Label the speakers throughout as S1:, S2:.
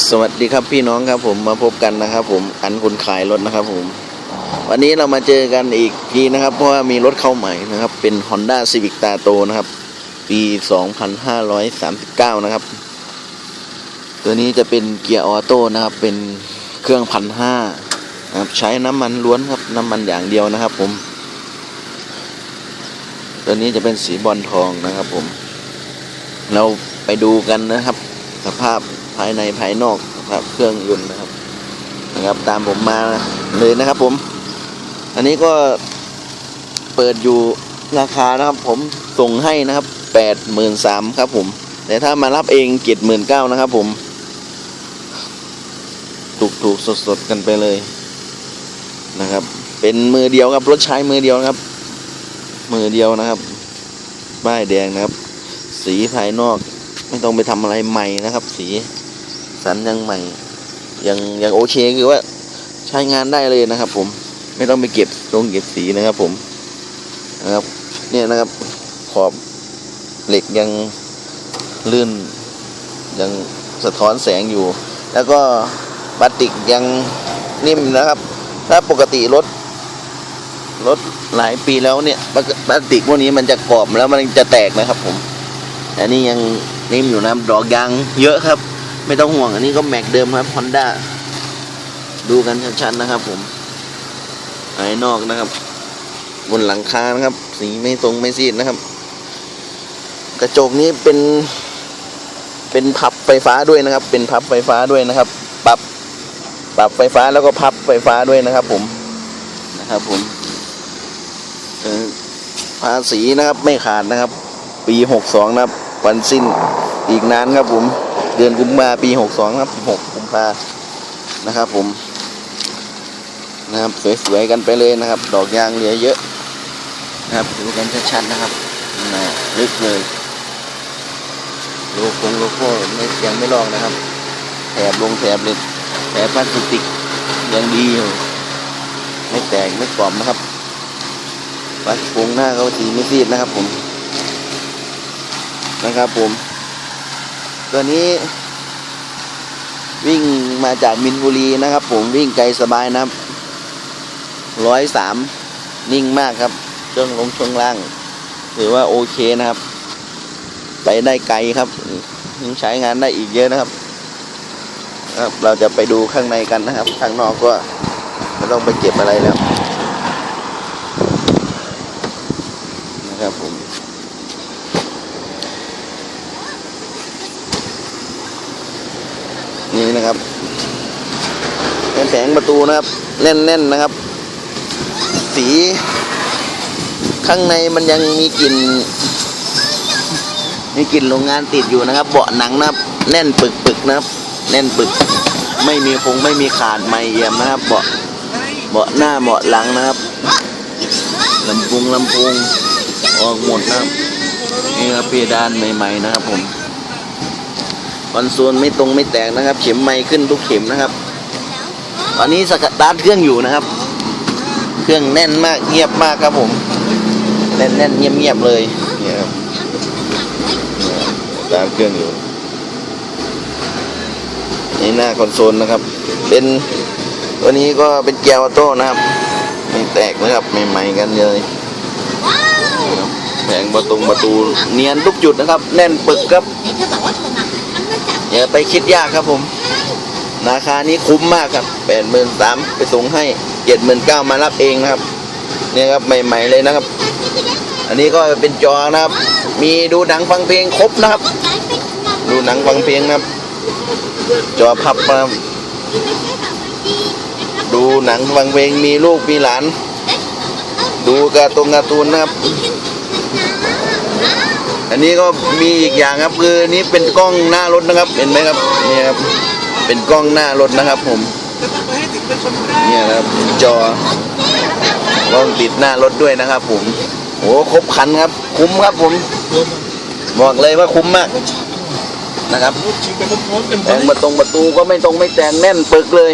S1: สวัสดีครับพี่น้องครับผมมาพบกันนะครับ ผมอันคนขายรถนะครับ ผม วันนี้เรามาเจอกันอีกทีนะครับ เพราะว่ามีรถเข้าใหม่นะครับ เป็น Honda Civic t a t o นะครับ ปี 2539 นะครับ ตัวนี้จะเป็นเกียร์ออโต้นะครับ เป็นเครื่องพันห้านะครับใช้น้ำมันล้วนครับน้ำมันอย่างเดียวนะครับ ผม ตัวนี้จะเป็นสีบอลทองนะครับ ผม เราไปดูกันนะครับ สภาพภายในภายนอกนะครับเครื่องยนต์นะครับนะครับ ตามผมมาเลยนะครับ ผม อันนี้ก็เปิดอยู่ราคานะครับ ผมส่งให้นะครับแปดหมื่นสามครับ ผม แต่ถ้ามารับเองเจ็ดหมื่นเก้านะครับ ผมถูกถูกสดสดๆกันไปเลยนะครับ เป็นมือเดียวครับรถใช้มือเดียวนะครับ มือเดียวนะครับป้ายแดงนะครับ สีภายนอก ไม่ต้องไปทำอะไรใหม่นะครับ สีสันยังใหม่ ยังยังโอเคคือว่าใช้งานได้เลยนะครับ ผมไม่ต้องไปเก็บตรงเก็บสีนะครับ ผมนะครับ เนี่ยนะครับ ขอบเหล็กยังลื่น ยังสะท้อนแสงอยู่ แล้วก็พลาสติกยังนิ่มนะครับ ถ้าปกติรถรถหลายปีแล้วเนี่ยพลาสติกพวกนี้มันจะกรอบแล้วมันจะแตกนะครับผมอันนี้ยัง นิ่มอยู่นะดอกยางเยอะครับ ไม่ต้องห่วงอันนี้ก็แม็กเดิมครับ Honda ดูกันชัดๆนะครับ ผมภายนอกนะครับ บนหลังคานะครับ สีไม่ตรงไม่ซีดนะครับ กระจกนี้เป็น เป็นพับไฟฟ้าด้วยนะครับ เป็นพับไฟฟ้าด้วยนะครับ ปรับปรับไฟฟ้าแล้วก็พับไฟฟ้าด้วยนะครับ ผมนะครับ ผมภาษีนะครับไม่ขาดนะครับ ปีหกสองนะครับ วันสิ้นอีกนานครับผม เดือนกุมภาปีหกสองครับหกกุมภานะครับผม นะครับ สวยๆกันไปเลยนะครับ ดอกยางเหลือเยอะนะครับดูกันชัดๆนะครับนะลึกเลยโลโก้โลโก้ไม่ยังไม่ลอกนะครับ แถบลงแถบเลยแถบพลาสติกยังดีอยู่ไม่แตกไม่กรอบนะครับปลาโปรงหน้าเขาสีไม่ซีดนะครับผม นะครับผม ตัวนี้ วิ่งมาจากมินบุรีนะครับผมวิ่งไกลสบายนะครับร้อยสามนิ่งมากครับเครื่องลงช่วงล่าง ถือว่าโอเคนะครับ ไปได้ไกลครับยังใช้งานได้อีกเยอะนะครับครับ เราจะไปดูข้างในกันนะครับ ข้างนอกก็ไม่ต้องไปเก็บอะไรแล้วนะครับผม นี่นะครับ เป็นแผงประตูนะครับ แน่นๆนะครับ สี ข้างในมันยังมีกลิ่นมีกลิ่นโรงงานติดอยู่นะครับ เบาะหนังนะครับ แน่นปึกๆนะครับ แน่นปึก ไม่มีคงไม่มีขาดไม่เยี่ยมนะครับ เบาะเบาะหน้าเบาะหลังนะครับลำโพงลำโพงออกหมดนะครับนี่ครับเพดานใหม่ ๆ นะครับผมคอนโซลไม่ตรงไม่แตกนะครับ เข็มไม่ขึ้นทุกเข็มนะครับ อนนี้สกัดตาร์ทเครื่องอยู่นะครับ เครื่องแน่นมากเงียบมากครับผม แน่นแน่นเงียบเงียบเลยเนี่ยครับเนี่ยสตาร์ทเครื่องอยู่นี่หน้าคอนโซลนะครับ เป็นตัวนี้ก็เป็นเกียร์ออโต้นะครับไม่แตกนะครับใหม่ๆกันเลยแผงประตูประตูเนียนทุกจุดนะครับ แน่นปึกครับ
S2: อ
S1: ย่าไปคิดยากครับผม ราคานี้คุ้มมากครับแปดหมื่นสามไปส่งให้เจ็ดหมื่นเก้ามารับเองนะครับ เนี่ยครับใหม่ ๆเลยนะครับ อันนี้ก็เป็นจอนะครับ มีดูหนังฟังเพลงครบนะครับ ดูหนังฟังเพลงนะครับ จอพับนะครับดูหนังฟังเพลงมีลูกมีหลาน ดูการ์ตูนการ์ตูนนะครับ อันนี้ก็มีอีกอย่างครับคือนี้เป็นกล้องหน้ารถนะครับ เห็นไหมครับนี่ครับ เป็นกล้องหน้ารถนะครับ ผมเนี่ยนะครับจอกล้องติดหน้ารถด้วยนะครับ ผมโอ้ครบคันครับ คุ้มครับผม บอกเลยว่าคุ้มมากนะครับแองประตรงประตูก็ไม่ตรงไม่แตงแน่นปึกเลย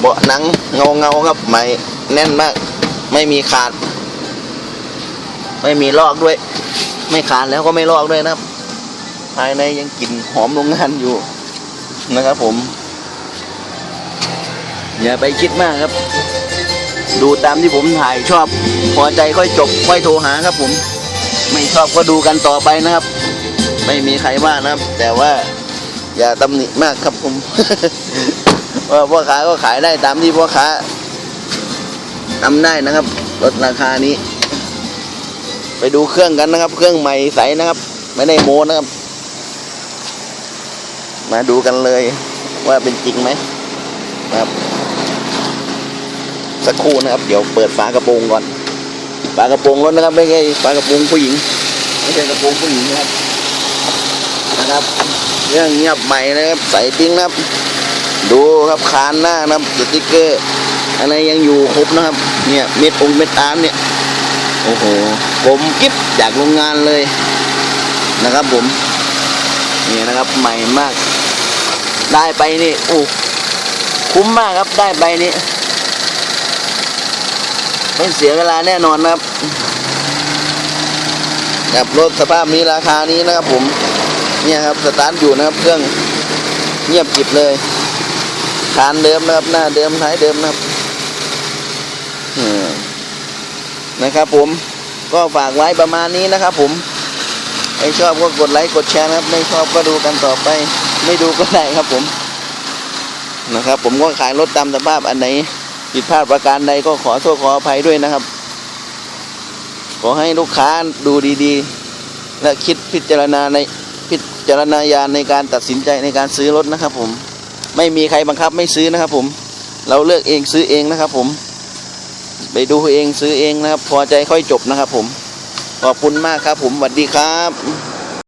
S1: เบาะหนังเงาเงาครับใหม่แน่นมาก ไม่มีขาด ไม่มีลอกด้วย ไม่ขาดแล้วก็ไม่ลอกด้วยนะครับ ภายในยังกลิ่นหอมโรงงานอยู่ นะครับผม อย่าไปคิดมากครับ ดูตามที่ผมถ่ายชอบ พอใจค่อยจบค่อยโทรหาครับ ผม ไม่ชอบก็ดูกันต่อไปนะครับ ไม่มีใครว่านะครับ แต่ว่า อย่าตำหนิมากครับผมว่าพ่อค้าก็ขายได้ตามที่พ่อค้าทำได้นะครับลดราคานี้ ไปดูเครื่องกันนะครับ เครื่องใหม่ใสนะครับ ไม่ได้โมนะครับ มาดูกันเลยว่าเป็นจริงไหมครับสักครู่นะครับ เดี๋ยวเปิดฝากระโปรงก่อนฝากระโปรงรถนะครับ ไม่ใช่ฝากระโปรงผู้หญิง ไม่ใช่กระโปรงผู้หญิงนะครับนะครับ เรื่องเงียบใหม่นะครับใส่ปิ้งนะครับ ดูครับคานหน้านะครับสติกเกอร์อะไรยังอยู่ครบนะครับ เนี่ยเม็ดองเม็ดตามเนี่ยโอ้โหผมกิ๊บจากโรงงานเลยนะครับผมนี่นะครับใหม่มาก ได้ไปนี่โอ้คุ้มมากครับได้ไปนี่ไม่เสียเวลาแน่นอนนะครับแบบรถสภาพนี้ราคานี้นะครับผม เนี่ยครับสตาร์ทอยู่นะครับ เครื่องเงียบกิบเลยคานเดิมนะครับ หน้าเดิมท้ายเดิมนะครับนะครับผมก็ฝากไว้ประมาณนี้นะครับผมไม่ชอบก็กดไลค์กดแชร์นะครับ ไม่ชอบก็ดูกันต่อไป ไม่ดูก็ได้ครับผมนะครับ ผมก็ขายรถตามสภาพอันไหนผิดพลาดประการใดก็ขอโทษขออภัยด้วยนะครับ ขอให้ลูกค้าดูดีๆ และคิดพิจารณาในพิจารณาญาณในการตัดสินใจในการซื้อรถนะครับ ผม ไม่มีใครบังคับไม่ซื้อนะครับ ผม เราเลือกเองซื้อเองนะครับ ผม ไปดูเองซื้อเองนะครับ พอใจค่อยจบนะครับ ผมขอบคุณมากครับ ผมสวัสดีครับ